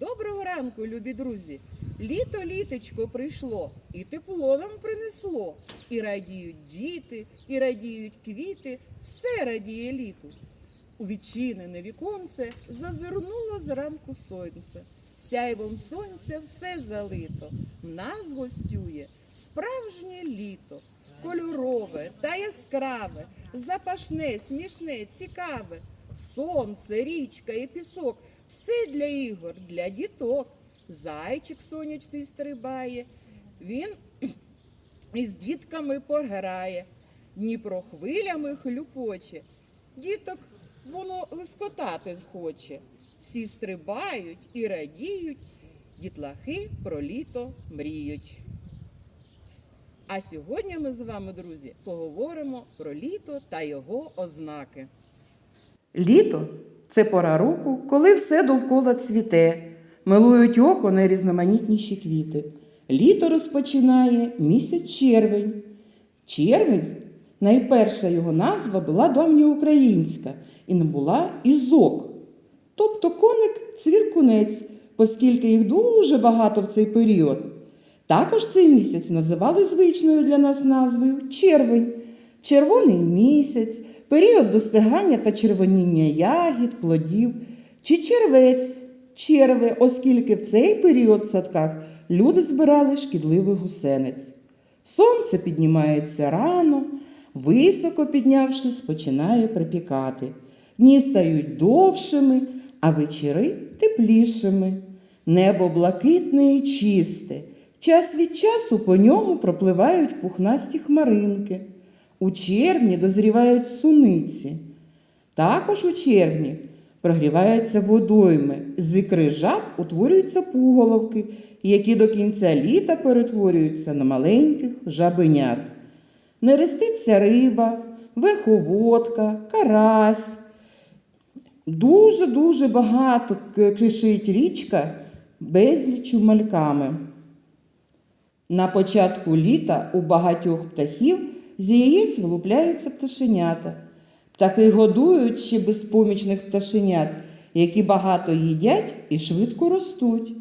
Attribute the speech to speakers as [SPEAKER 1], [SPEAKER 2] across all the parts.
[SPEAKER 1] Доброго ранку, любі друзі! Літо літочко прийшло, і тепло нам принесло. І радіють діти, і радіють квіти, все радіє літу. У відчинене віконце зазирнуло зранку сонце. Сяйвом сонця все залито. Нас гостює справжнє літо, кольорове та яскраве, запашне, смішне, цікаве. Сонце, річка і пісок все для ігор, для діток. Зайчик сонячний стрибає, він із дітками пограє, Дніпро хвилями хлюпоче, діток воно лискотати схоче. Всі стрибають і радіють, дітлахи про літо мріють. А сьогодні ми з вами, друзі, поговоримо про літо та його ознаки.
[SPEAKER 2] Літо це пора року, коли все довкола цвіте, милують око найрізноманітніші квіти. Літо розпочинає місяць червень. Червень найперша його назва була давньоукраїнська і не була ізок, тобто коник цвіркунець, оскільки їх дуже багато в цей період. Також цей місяць називали звичною для нас назвою червень, червоний місяць, період достигання та червоніння ягід, плодів, чи червець, черве, оскільки в цей період в садках люди збирали шкідливих гусениць. Сонце піднімається рано, високо піднявшись, починає припікати. Дні стають довшими, а вечори теплішими. Небо блакитне і чисте. Час від часу по ньому пропливають пухнасті хмаринки. У червні дозрівають суниці. Також у червні прогріваються водойми. З ікри жаб утворюються пуголовки, які до кінця літа перетворюються на маленьких жабенят. Нереститься риба, верховодка, карась. Дуже-дуже багато кишить річка безлічу мальками. На початку літа у багатьох птахів з яєць вилупляються пташенята. Птахи годують ще безпомічних пташенят, які багато їдять і швидко ростуть.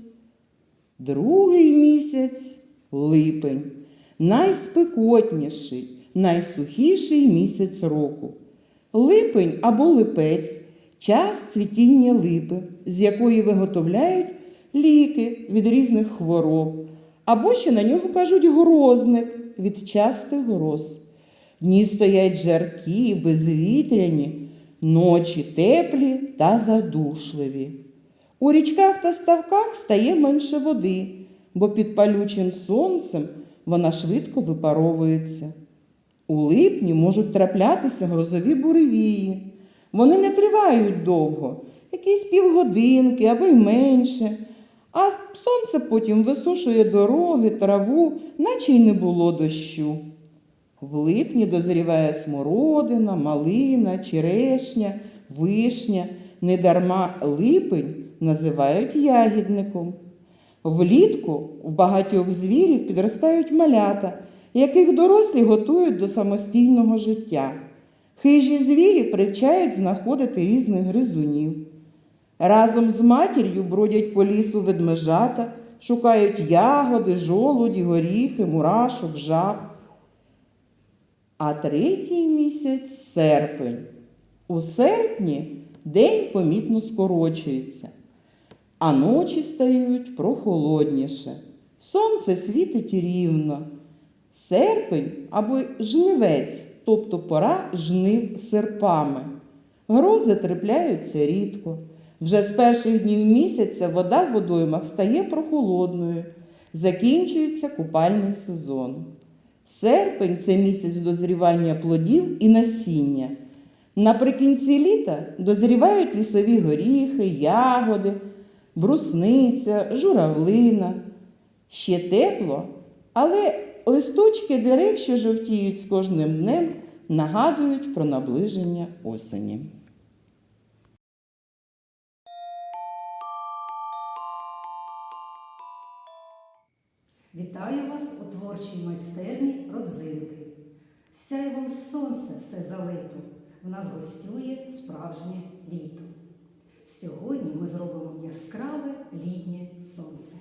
[SPEAKER 2] Другий місяць липень, найспекотніший, найсухіший місяць року. Липень або липець час цвітіння липи, з якої виготовляють ліки від різних хвороб, або ще на нього кажуть грозник від частих гроз. Дні стоять жаркі, безвітряні, ночі теплі та задушливі. У річках та ставках стає менше води, бо під палючим сонцем вона швидко випаровується. У липні можуть траплятися грозові буревії. Вони не тривають довго, якісь півгодинки або й менше. А сонце потім висушує дороги, траву, наче й не було дощу. В липні дозріває смородина, малина, черешня, вишня. Недарма липень називають ягідником. Влітку в багатьох звірів підростають малята, яких дорослі готують до самостійного життя. Хижі звірі привчають знаходити різних гризунів. Разом з матір'ю бродять по лісу ведмежата, шукають ягоди, жолуді, горіхи, мурашок, жаб. А третій місяць серпень. У серпні день помітно скорочується, а ночі стають прохолодніше. Сонце світить рівно. Серпень або жнивець, тобто пора жнив серпами. Грози трапляються рідко. Вже з перших днів місяця вода в водоймах стає прохолодною, закінчується купальний сезон. Серпень це місяць дозрівання плодів і насіння. Наприкінці літа дозрівають лісові горіхи, ягоди, брусниця, журавлина. Ще тепло, але листочки дерев, що жовтіють з кожним днем, нагадують про наближення осені.
[SPEAKER 3] Вітаю вас у творчій майстерні родзинки. Сяйвом сонце все залито. В нас гостює справжнє літо. Сьогодні ми зробимо яскраве літнє сонце.